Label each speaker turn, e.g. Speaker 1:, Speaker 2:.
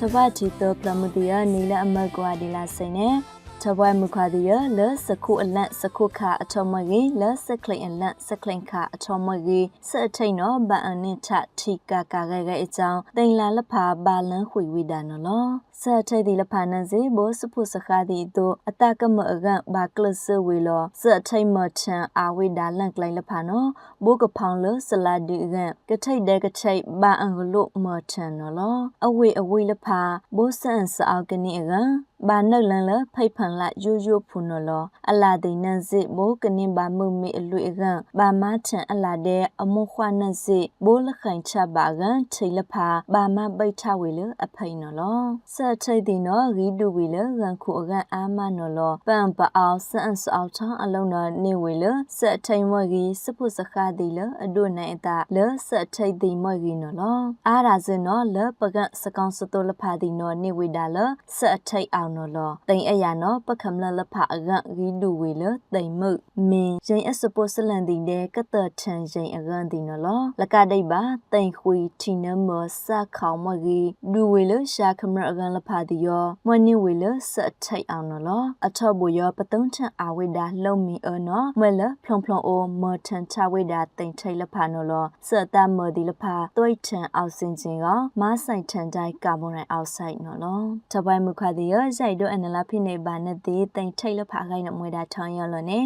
Speaker 1: တပတ်ချီတော့ပလမဒီယာနီလာအမကွာဒီလာစိနေ ထဘွဲမူခါဒီရလစခုအလန့်စခုခါအထောမကြီးလစကလိန်အလန့်စကလိန်ခါအထောမကြီးစအထိန်တော့ဗန်အနစ်ထထိကာကာရဲရဲအကြောင်းတိန်လာလဖာဘာလန်ခွေဝိဒါနော်လောစအထိန်ဒီလဖာနန်စေဘောစဖုစခါဒီတို့အတကမအကန်ဘာကလစဝေလောစအထိန်မထန်အာဝိဒါလန့်ကလိန်လဖာနော်ဘိုးကဖောင်လစလာဒီကန်ကထိတ်တဲ့ကထိတ်ဘာအန်ဂလုမထန်နော်လောအဝေအဝေလဖာဘိုးစန်စအောက်ကနေအကန် ဘာနက်လန်လဖိတ်ဖန်လာယူယူဖုန်နော်အလာဒိနန်စစ်ဘိုးကနင်းဘာမှုမီအလွေကဘာမချန်အလာတဲ့အမခွာနတ်စစ်ဘိုးလခိုင်ချဘာကန်ထိလဖာဘာမပိတ်ထဝေလအဖိန်နော်ဆက်ထိတ်ဒီနော်ရီဒူဝေလရန်ခုအကန်အာမနော်ပန်ပအောင်စန်စအောင်ချောင်းအလုံးနော်နေဝေလဆက်ထိန်မွက်ကြီးစပုစခါဒီလအဒုနိုင်အတာလဆက်ထိတ်ဒီမွက်ကြီးနော်အားရာစနော်လပကစကောင်စတိုလဖာဒီနော်နေဝေဒါလဆက်ထိတ်အောင်နော်တိန်အရာနော်ပခမလလဖအကရီဒူဝေလတိန်မှုမင်းရင်အစပုစလန်ဒီတဲ့ကတထန်ရင်အကန်ဒီနော်လကဒိတ်ပါတိန်ခွေတီနမစခေါမကြီးဒူဝေလရှာခမရအကန်လဖဒီယောမနိဝေလဆက်ထိတ်အောင်နော်အထော့ဘူယောပတုံးချန်အဝိဒါလုံမီအနော်မလဖလုံဖလုံအိုမထန်ချဝိဒါတိန်ထိတ်လဖနော်ဆက်တမဒီလဖတွိတ်ထန်အောက်စင်ချင်းကမဆိုင်ထန်တိုင်းကာဗွန်ဒိုင်အောက်ဆိုက်နော်တပိုင်မခါဒီယောဇိုက်ဒိုအနလာဖိနေဘာနတိတိန်ထိတ်လဖခိုင်နမွေဒါထောင်းယောလောနေ